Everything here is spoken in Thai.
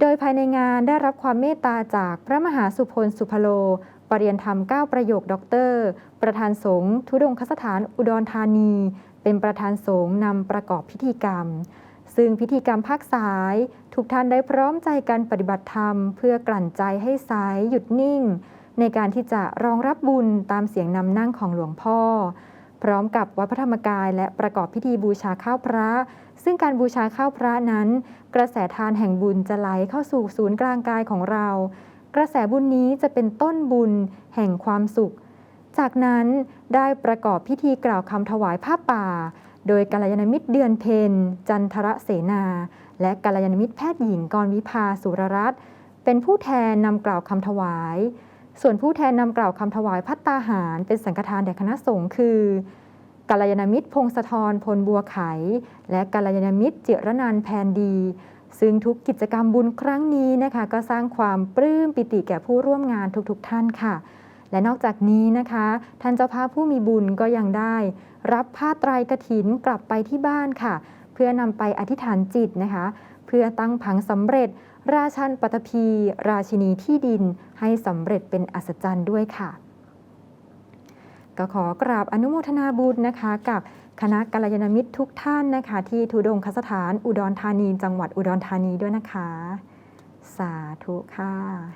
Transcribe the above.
โดยภายในงานได้รับความเมตตาจากพระมหาสุพลสุพโล ปรริยนธรรม 9 ประโยคด็อกเตอร์ ประธานสงฆ์ทุดงคสถานอุดรธานี เป็นประธานสงฆ์นำประกอบพิธีกรรม ซึ่งพิธีกรรมภาคสายทุกท่านได้พร้อมใจกันปฏิบัติธรรม เพื่อกลั่นใจให้สายหยุดนิ่ง ในการที่จะรองรับบุญตามเสียงนำนั่งของหลวงพ่อ พร้อมกับวัดพระธรรมกาย และประกอบพิธีบูชาข้าวพระ ซึ่งการบูชาข้าวพระนั้น กระแสทานแห่งบุญจะไหลเข้าสู่ศูนย์กลางกายของเรา กระแสบุญนี้จะเป็นต้นบุญแห่งความสุข จากนั้นได้ประกอบพิธีกล่าวคำถวายผ้าป่า โดยกัลยาณมิตรเดือนเพนจันทรเสนา และกัลยาณมิตรแพทย์หญิงกรวิภาสุรรัตน์เป็นผู้แทนนำกล่าวคำถวาย ส่วนผู้แทนนำกล่าวคำถวายพัตตาหาร เป็นสังฆทานแด่คณะสงฆ์คือกัลยาณมิตรพงศธรพลบัวไข และกัลยาณมิตรเจรนันแพนดี ซึ่งทุกกิจกรรมบุญครั้งนี้นะคะ ก็สร้างความปลื้มปิติแก่ผู้ร่วมงานทุกๆทท่านค่ะ และนอกจากนี้นะคะ ท่านเจ้าภาพผู้มีบุญก็ยังได้ รับผ้าไตรกฐินกลับไปที่บ้านค่ะ เพื่อนำไปอธิษฐานจิตนะคะ เพื่อตั้งผังสำเร็จ ราชันปัตภีราชินีที่ดินให้สำเร็จเป็นอัศจรรย์ด้วยค่ะ ก็ขอกราบอนุโมทนาบุญนะคะ กับคณะกัลยาณมิตรทุกท่านนะคะ ที่ทุดงคสถานอุดรธานี จังหวัดอุดรธานีด้วยนะคะ สาธุค่ะ